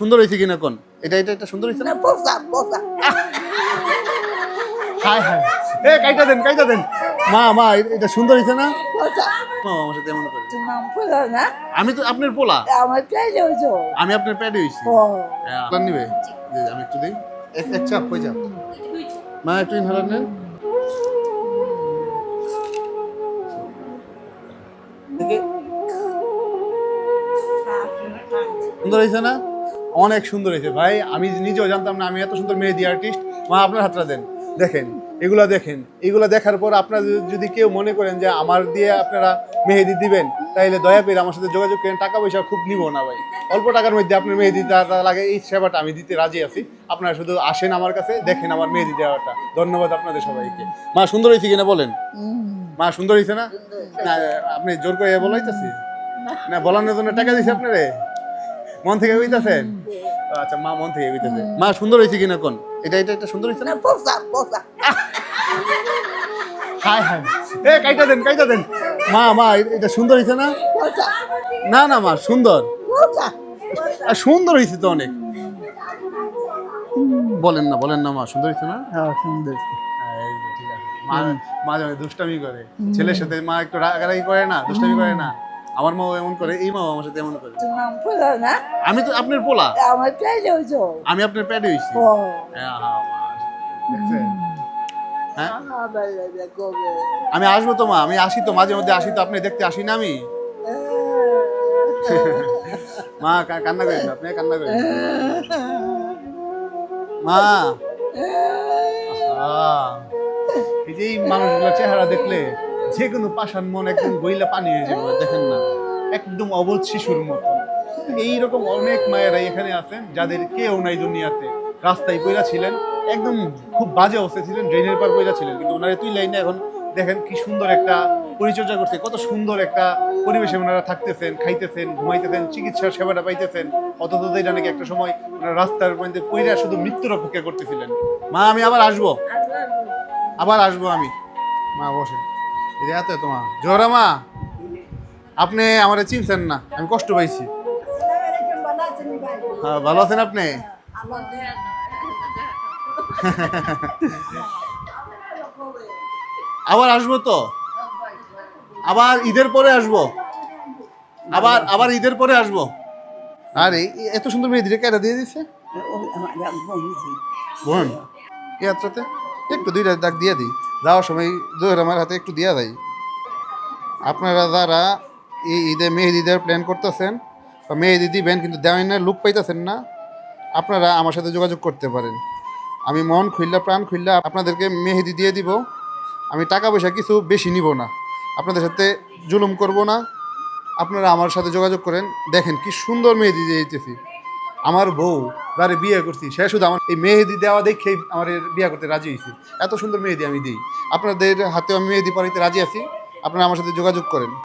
সুন্দর হয়েছে কিনা কোন? এটা এটা এটা সুন্দর হয়েছে না? পোষা পোষা হাই হাই। এ কাইটা দেন কাইটা দেন। মা মা এটা সুন্দর হয়েছে না? আমার সাথে এমন করে। তোমার পোষা না? আমি তো আপনার পোলা। আমার পেলে হয়েছো। আমি আপনার প্যাডে হয়েছি। হ্যাঁ, আপনার নিবে? আমি একটু দিই। এক এক চাপ কই চাপ? মা একটু ইনহেলার নেন। সুন্দর হয়েছে না? অনেক সুন্দর হয়েছে। ভাই আমি নিজেও জানতাম না আমি এত সুন্দর মেহেদি আর্টিস্ট মা আপনার হাতটা দেন। দেখেন এগুলা দেখেন। এগুলা দেখার পর আপনারা যদি- কেউ মনে করেন যে আমার দিয়ে আপনারা মেহেদি দিবেন তাইলে দয়া করে আমার সাথে যোগাযোগ করেন। টাকা পয়সা খুব নিব না ভাই। অল্প টাকার মধ্যে আপনার মেহেদি লাগে। এই সেবাটা আমি দিতে রাজি আছি। আপনারা শুধু আসেন আমার কাছে দেখেন আমার মেহেদি দেওয়াটা। ধন্যবাদ আপনাদের সবাইকে। মা সুন্দর হয়েছে কিনা বলেন? মা সুন্দর হয়েছে না? আপনি জোর করে বলাইতেছি? না বলানোর জন্য টাকা দিছে আপনারে? মন থেকে কইতাছেন? আচ্ছা মা মন থেকে কইতাছে। মা সুন্দর হয়েছে কিনা কোন? এটা এটা এটা সুন্দর হয়েছে না? পোষা পোষা। High high. এ কাইটা দেন কাইটা দেন। মা মা এটা সুন্দর হয়েছে না? না না মা সুন্দর। আর সুন্দর হয়েছে তো অনেক। বলেন না বলেন না মা সুন্দর হয়েছে না? হ্যাঁ সুন্দর মা মা দুষ্টামি করে। ছেলের সাথে মা একটু রাগারাগি করে না দুষ্টামি করে না? আমার মাও এমন করে এই মাও আমার সাথে এমন করে। তোমার পোষা না? আমি তো আপনার পোলা। আমার পেলে হয়েছো আমি আপনার প্যাডে হয়েছি ও। হ্যাঁ, হ্যাঁ? হ্যাঁ? আমি আসব তো মা আমি আসি তো মাঝে মধ্যে আসি তো আপনি দেখতে আসি না আমি? মা কান্না করেন আপনি কান্না করেন। মা। আহা। এই যে এই মানুষগুলো চেহারা দেখলে যে কোনো পাষাণ মন একদম গইলা পানি হয়ে যাবে দেখেন না। একদম অবোধ শিশুর মতো। এইরকম অনেক মায়েরাই এখানে আছেন যাদের কেউ নাই দুনিয়াতে। রাস্তায় পয়লা ছিলেন একদম খুব বাজে অবস্থায় ছিলেন ড্রেনের পার পয়লা ছিলেন। কিন্তু ওনারা তুই লাইনে এখন দেখেন কি সুন্দর একটা পরিচর্যা করছে কত সুন্দর একটা পরিবেশে ওনারা থাকতেছেন খাইতেছেন ঘুমাইতেছেন চিকিৎসার সেবাটা পাইতেছেন। অথচ এটা নাকি একটা সময় ওনারা রাস্তার মধ্যে পইরা শুধু মৃত্যুর অপেক্ষা করতেছিলেন। মা আমি আবার আসব? আবার আসব আমি? মা বসে এই যে এত তোমা জোহরা মা আপনি আমারে চিনছেন না আমি কষ্ট পাইছি। হ্যাঁ, ভালো আছেন আপনি? আবার আসব তো? আবার ঈদের পরে আসব? আবার আবার ঈদের পরে আসব? আরে এত সুন্দর মেয়ে দিলে কেটা দিয়ে দিছে? বোন এই যাত্রাতে একটু দুইটা দাগ দিয়ে দিই। যাওয়ার সময় জোহর আমার হাতে একটু দিয়া দেয়। আপনারা যারা এই ঈদে মেহেদি দেওয়ার প্ল্যান করতেছেন বা মেহেদি দিবেন কিন্তু দেওয়ানের লুক পাইতেছেন না, আপনারা আমার সাথে যোগাযোগ করতে পারেন। আমি মন খুললা প্রাণ খুললা আপনাদেরকে মেহেদি দিয়ে দিব। আমি টাকা পয়সা কিছু বেশি নিব না। আপনাদের সাথে জুলুম করব না। আপনারা আমার সাথে যোগাযোগ করেন। দেখেন কি সুন্দর মেহেদি দিয়ে দিতেছি। আমার বউ যারে বিয়ে করছি, সে শুধু আমার এই মেহেদি দেওয়া দেখে আমার বিয়ে করতে রাজি হয়েছি। এত সুন্দর মেহেদি আমি দিই। আপনাদের হাতেও আমি মেহেদি পাড়িতে রাজি আছি। আপনারা আমার সাথে যোগাযোগ করেন।